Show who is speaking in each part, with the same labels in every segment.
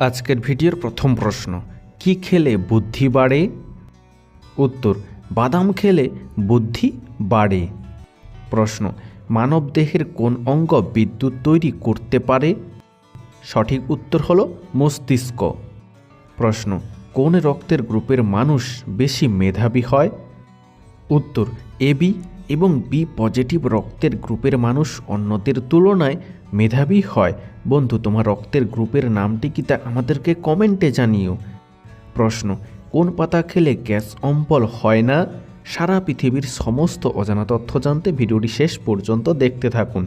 Speaker 1: আজকের ভিডিওর প্রথম প্রশ্ন, কি খেলে বুদ্ধি বাড়ে? উত্তর, বাদাম খেলে বুদ্ধি বাড়ে। প্রশ্ন, মানব দেহের কোন অঙ্গ বিদ্যুৎ তৈরি করতে পারে? সঠিক উত্তর হলো মস্তিষ্ক। প্রশ্ন, কোন রক্তের গ্রুপের মানুষ বেশি মেধাবী হয়? উত্তর এবি এবং বি পজিটিভ রক্তের গ্রুপের মানুষ অন্যদের তুলনায় মেধাবী হয়। বন্ধু, তোমার রক্তের গ্রুপের নামটি কি তা আমাদেরকে কমেন্টে জানিও। প্রশ্ন, কোন পাতা খেলে গ্যাস অম্বল হয় না? সারা পৃথিবীর সমস্ত অজানা তথ্য জানতে ভিডিওটি শেষ পর্যন্ত দেখতে থাকুন।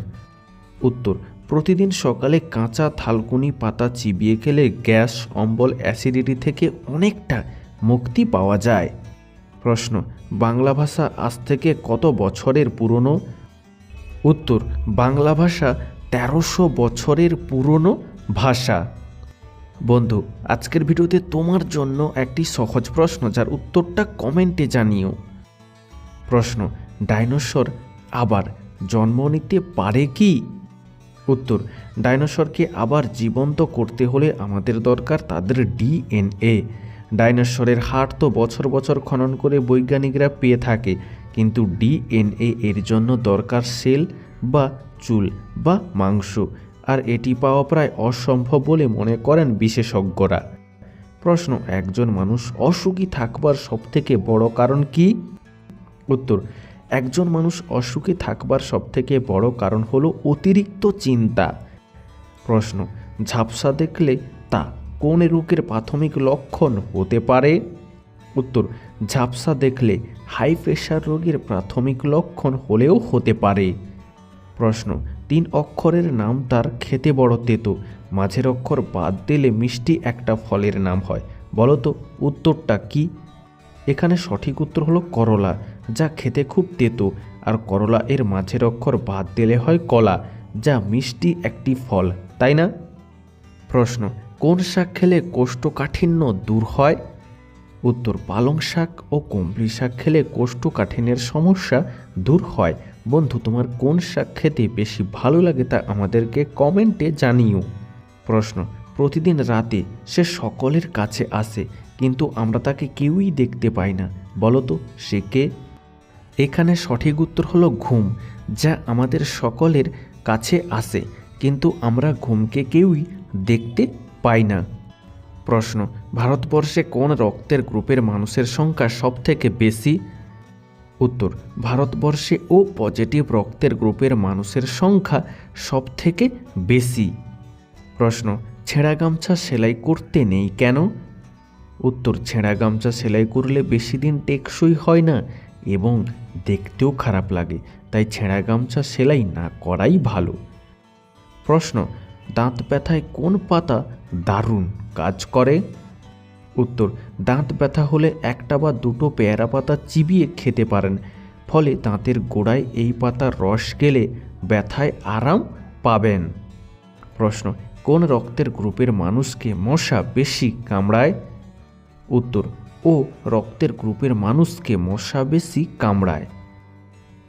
Speaker 1: উত্তর, প্রতিদিন সকালে কাঁচা থালকুনি পাতা চিবিয়ে খেলে গ্যাস, অম্বল, অ্যাসিডিটি থেকে অনেকটা মুক্তি পাওয়া যায়। প্রশ্ন বাংলা ভাষা আজ থেকে কত বছরের পুরনো? উত্তর, বাংলা ভাষা তেরোশো বছরের পুরনো ভাষা। বন্ধু, আজকের ভিডিওতে তোমার জন্য একটি সহজ প্রশ্ন, যার উত্তরটা কমেন্টে জানিও। প্রশ্ন, ডাইনোসর আবার জন্ম নিতে পারে কি? উত্তর, ডাইনোসরকে আবার জীবন্ত করতে হলে আমাদের দরকার তাদের ডিএনএ। ডাইনোসরের হাড় তো বছর বছর খনন করে বৈজ্ঞানিকরা পেয়ে থাকে, কিন্তু ডিএনএ এর জন্য দরকার সেল বা চুল বা মাংস, আর এটি পাওয়া প্রায় অসম্ভব বলে মনে করেন বিশেষজ্ঞরা। প্রশ্ন, একজন মানুষ অসুখী থাকবার সবথেকে বড় কারণ কি? উত্তর, একজন মানুষ অসুখী থাকবার সবথেকে বড় কারণ হলো অতিরিক্ত চিন্তা। প্রশ্ন, ঝাপসা দেখলে তা কোন রোগের প্রাথমিক লক্ষণ হতে পারে? উত্তর, ঝাপসা দেখলে হাই প্রেশার রোগের প্রাথমিক লক্ষণ হলেও হতে পারে। প্রশ্ন, তিন অক্ষরের নাম তার খেতে বড় তেতো। মাঝের অক্ষর বাদ দিলে মিষ্টি একটা ফলের নাম হয়। বলো তো, উত্তরটা কি? এখানে সঠিক উত্তর হলো করলা, যা খেতে খুব তেতো। আর করলা এর মাঝের অক্ষর বাদ দিলে হয় কলা, যা মিষ্টি একটি ফল, তাই না? প্রশ্ন কোন শাক খেলে কোষ্ঠকাঠিন্য দূর হয়? উত্তর, পালং শাক ও কমলি শাক খেলে কোষ্ঠকাঠিন্যের সমস্যা দূর হয়। বন্ধু, তোমার কোন শাক খেতে বেশি ভালো লাগে তা আমাদেরকে কমেন্টে জানিও। প্রশ্ন, প্রতিদিন রাতে সে সকলের কাছে আসে, কিন্তু আমরা তাকে কেউই দেখতে পাই না। বলো তো, সে কে? এখানে সঠিক উত্তর হলো ঘুম, যা আমাদের সকলের কাছে আসে, কিন্তু আমরা ঘুমকে কেউই দেখতে পাই না। প্রশ্ন, ভারতবর্ষে কোন রক্তের গ্রুপের মানুষের সংখ্যা সবথেকে বেশি? উত্তর, ভারতবর্ষে ও পজিটিভ রক্তের গ্রুপের মানুষের সংখ্যা সবথেকে বেশি। প্রশ্ন, ছেঁড়া গামছা সেলাই করতে নেই কেন? উত্তর, ছেঁড়া গামছা সেলাই করলে বেশি দিন টেকসই হয় না এবং দেখতেও খারাপ লাগে, তাই ছেঁড়া গামছা সেলাই না করাই ভালো। প্রশ্ন, দাঁত ব্যথায় কোন পাতা দারুণ কাজ করে। উত্তর, দাঁত ব্যথা হলে একটা বা দুটো পেয়ারা পাতা চিবিয়ে খেতে পারেন, ফলে দাঁতের গোড়ায় এই পাতার রস গেলে ব্যথায় আরাম পাবেন। প্রশ্ন, কোন রক্তের গ্রুপের মানুষকে মশা বেশি কামড়ায়? উত্তর, ও রক্তের গ্রুপের মানুষকে মশা বেশি কামড়ায়।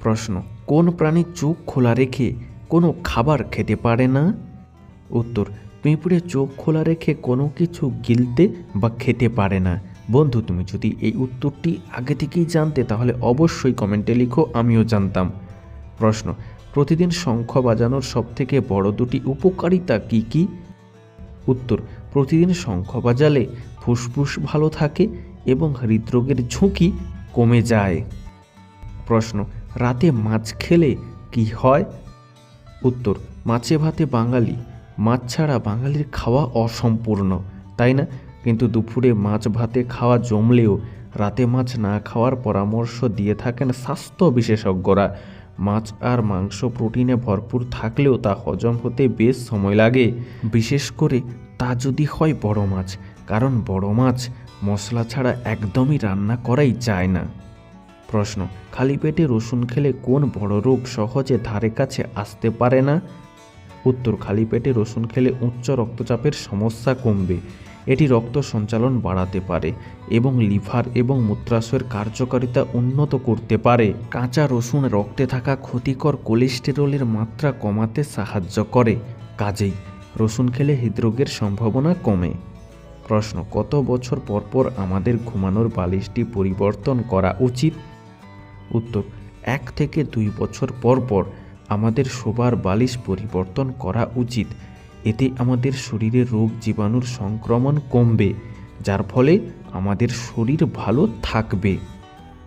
Speaker 1: প্রশ্ন, কোন প্রাণী চোখ খোলা রেখে কোনো খাবার খেতে পারে না? উত্তর পিঁপড়ে চোখ খোলা রেখে কোনো কিছু গিলতে বা খেতে পারে না। বন্ধু, তুমি যদি এই উত্তরটি আগে থেকেই জানতে, তাহলে অবশ্যই কমেন্টে লিখো, আমিও জানতাম। প্রশ্ন, প্রতিদিন শঙ্খ বাজানোর সবথেকে বড় দুটি উপকারিতা কি কি? উত্তর, প্রতিদিন শঙ্খ বাজালে ফুসফুস ভালো থাকে এবং হৃদরোগের ঝুঁকি কমে যায়। প্রশ্ন, রাতে মাছ খেলে কি হয়? উত্তর, মাছে ভাতে বাঙালি মাছ ছাড়া বাঙালির খাওয়া অসম্পূর্ণ, তাই না? কিন্তু দুপুরে মাছ ভাতে খাওয়া জমলেও রাতে মাছ না খাওয়ার পরামর্শ দিয়ে থাকেন স্বাস্থ্য বিশেষজ্ঞরা। মাছ আর মাংস প্রোটিনে ভরপুর থাকলেও তা হজম হতে বেশ সময় লাগে। বিশেষ করে তা যদি হয় বড় মাছ, কারণ বড় মাছ মশলা ছাড়া একদমই রান্না করাই যায় না। প্রশ্ন, খালি পেটে রসুন খেলে কোন বড় রোগ সহজে ধারে কাছে আসতে পারে না? উত্তর খালি পেটে রসুন খেলে উচ্চ রক্তচাপের সমস্যা কমবে। এটি রক্ত সঞ্চালন বাড়াতে পারে এবং লিভার এবং মূত্রাশয়ের কার্যকারিতা উন্নত করতে পারে। কাঁচা রসুন রক্তে থাকা ক্ষতিকর কোলেস্টেরলের মাত্রা কমাতে সাহায্য করে। কাজেই রসুন খেলে হৃদরোগের সম্ভাবনা কমে। প্রশ্ন, কত বছর পর পর আমাদের ঘুমানোর বালিশটি পরিবর্তন করা উচিত? উত্তর, এক থেকে দুই বছর পর পর আমাদের শোবার বালিশ পরিবর্তন করা উচিত। এতে আমাদের শরীরে রোগ জীবাণুর সংক্রমণ কমবে, যার ফলে আমাদের শরীর ভালো থাকবে।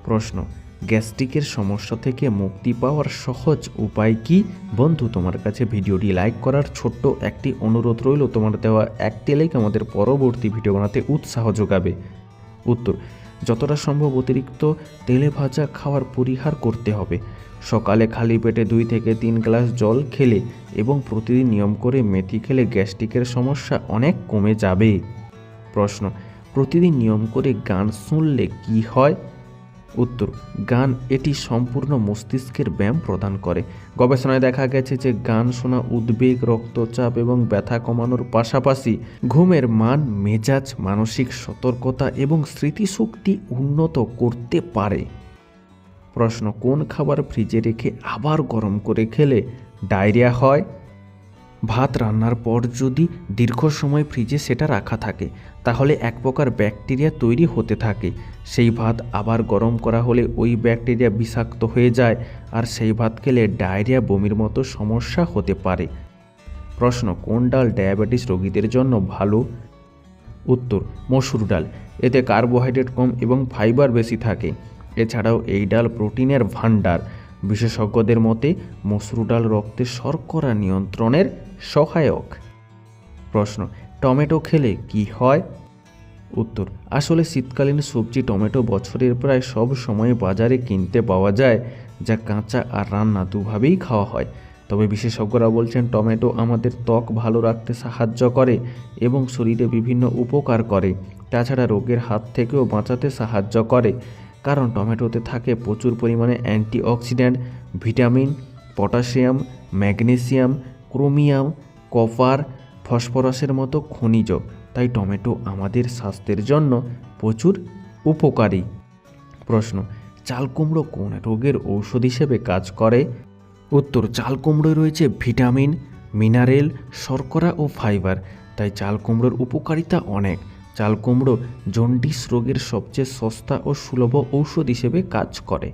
Speaker 1: প্রশ্ন, গ্যাস্ট্রিকের সমস্যা থেকে মুক্তি পাওয়ার সহজ উপায় কি? বন্ধু, তোমার কাছে ভিডিওটি লাইক করার ছোট্ট একটি অনুরোধ রইল। তোমার দেওয়া একটি লাইক আমাদের পরবর্তী ভিডিও বানাতে উৎসাহ যোগাবে। উত্তর যতটা সম্ভব অতিরিক্ত তেলে ভাজা খাওয়ার পরিহার করতে হবে। সকালে খালি পেটে দুই থেকে তিন গ্লাস জল খেলে এবং প্রতিদিন নিয়ম করে মেথি খেলে গ্যাস্ট্রিকের সমস্যা অনেক কমে যাবে। প্রশ্ন, প্রতিদিন নিয়ম করে গান শুনলে কি হয়? উত্তর, গান এটি সম্পূর্ণ মস্তিষ্কের ব্যায়াম প্রদান করে। গবেষণায় দেখা গেছে যে গান শোনা উদ্বেগ, রক্তচাপ এবং ব্যথা কমানোর পাশাপাশি ঘুমের মান, মেজাজ, মানসিক সতর্কতা এবং স্মৃতিশক্তি উন্নত করতে পারে। প্রশ্ন, কোন খাবার ফ্রিজে রেখে আবার গরম করে খেলে ডায়রিয়া হয়? ভাত রান্নার পর যদি দীর্ঘ সময় ফ্রিজে সেটা রাখা থাকে, তাহলে এক প্রকার ব্যাকটেরিয়া তৈরি হতে থাকে। সেই ভাত আবার গরম করা হলে ওই ব্যাকটেরিয়া বিষাক্ত হয়ে যায় আর সেই ভাত খেলে ডায়রিয়া, বমির মতো সমস্যা হতে পারে। প্রশ্ন, কোন ডাল ডায়াবেটিস রোগীদের জন্য ভালো? উত্তর, মসুর ডাল। এতে কার্বোহাইড্রেট কম এবং ফাইবার বেশি থাকে। এছাড়াও এই ডাল প্রোটিনের ভাণ্ডার। বিশেষজ্ঞদের মতে, মসুর ডাল রক্তে শর্করা নিয়ন্ত্রণের সহায়ক? প্রশ্ন, টমেটো খেলে কি হয়? উত্তর, আসলে শীতকালীন সবজি টমেটো বছরের প্রায় সব সময় বাজারে কিনতে পাওয়া যায়, যা কাঁচা আর রান্না দুভাবেই খাওয়া হয়। তবে বিশেষজ্ঞরা বলছেন, টমেটো আমাদের ত্বক ভালো রাখতে সাহায্য করে এবং শরীরে বিভিন্ন উপকার করে। তাছাড়া রোগের হাত থেকেও বাঁচাতে সাহায্য করে, কারণ টমেটোতে থাকে প্রচুর পরিমাণে antioxidant, vitamin, potassium, magnesium chromium copper ফসফরাসের মতো খনিজ। তাই টমেটো আমাদের স্বাস্থ্যের জন্য প্রচুর উপকারী। প্রশ্ন, চাল কুমড়ো কোন রোগের ঔষধ হিসেবে কাজ করে? উত্তর, চাল কুমড়োয় রয়েছে ভিটামিন, মিনারেল, শর্করা ও ফাইবার। তাই চাল কুমড়োর উপকারিতা অনেক। চাল কুমড়ো জন্ডিস রোগের সবচেয়ে সস্তা ও সুলভ ঔষধ হিসেবে কাজ করে।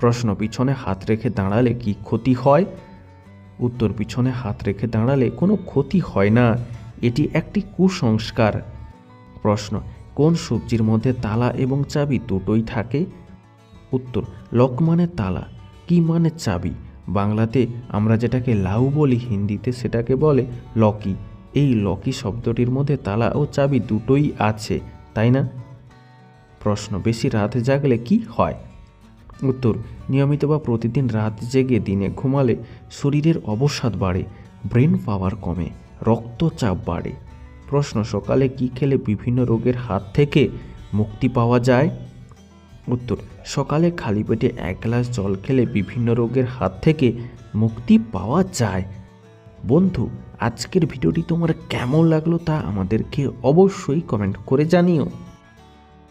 Speaker 1: প্রশ্ন, পিছনে হাত রেখে দাঁড়ালে কি ক্ষতি হয়? উত্তর পিছনে হাত রেখে দাঁড়ালে কোনো ক্ষতি হয় না। এটি একটি কুসংস্কার। প্রশ্ন, কোন সবজির মধ্যে তালা এবং চাবি দুটোই থাকে? উত্তর, লক মানে তালা। কি মানে চাবি? বাংলাতে আমরা যেটাকে লাউ বলি, হিন্দিতে সেটাকে বলে লকি। এই লকি শব্দটির মধ্যে তালা ও চাবি দুটোই আছে, তাই না? প্রশ্ন, বেশি রাত জাগলে কি হয়? উত্তর, নিয়মিত বা প্রতিদিন রাত জেগে দিনে ঘুমালে শরীরের অবসাদ বাড়ে, ব্রেন পাওয়ার কমে, রক্তচাপ বাড়ে। প্রশ্ন, সকালে কি খেলে বিভিন্ন রোগের হাত থেকে মুক্তি পাওয়া যায়? উত্তর, সকালে খালি পেটে এক গ্লাস জল খেলে বিভিন্ন রোগের হাত থেকে মুক্তি পাওয়া যায়। বন্ধু, আজকের ভিডিওটি তোমার কেমন লাগল তা আমাদেরকে অবশ্যই কমেন্ট করে জানিও।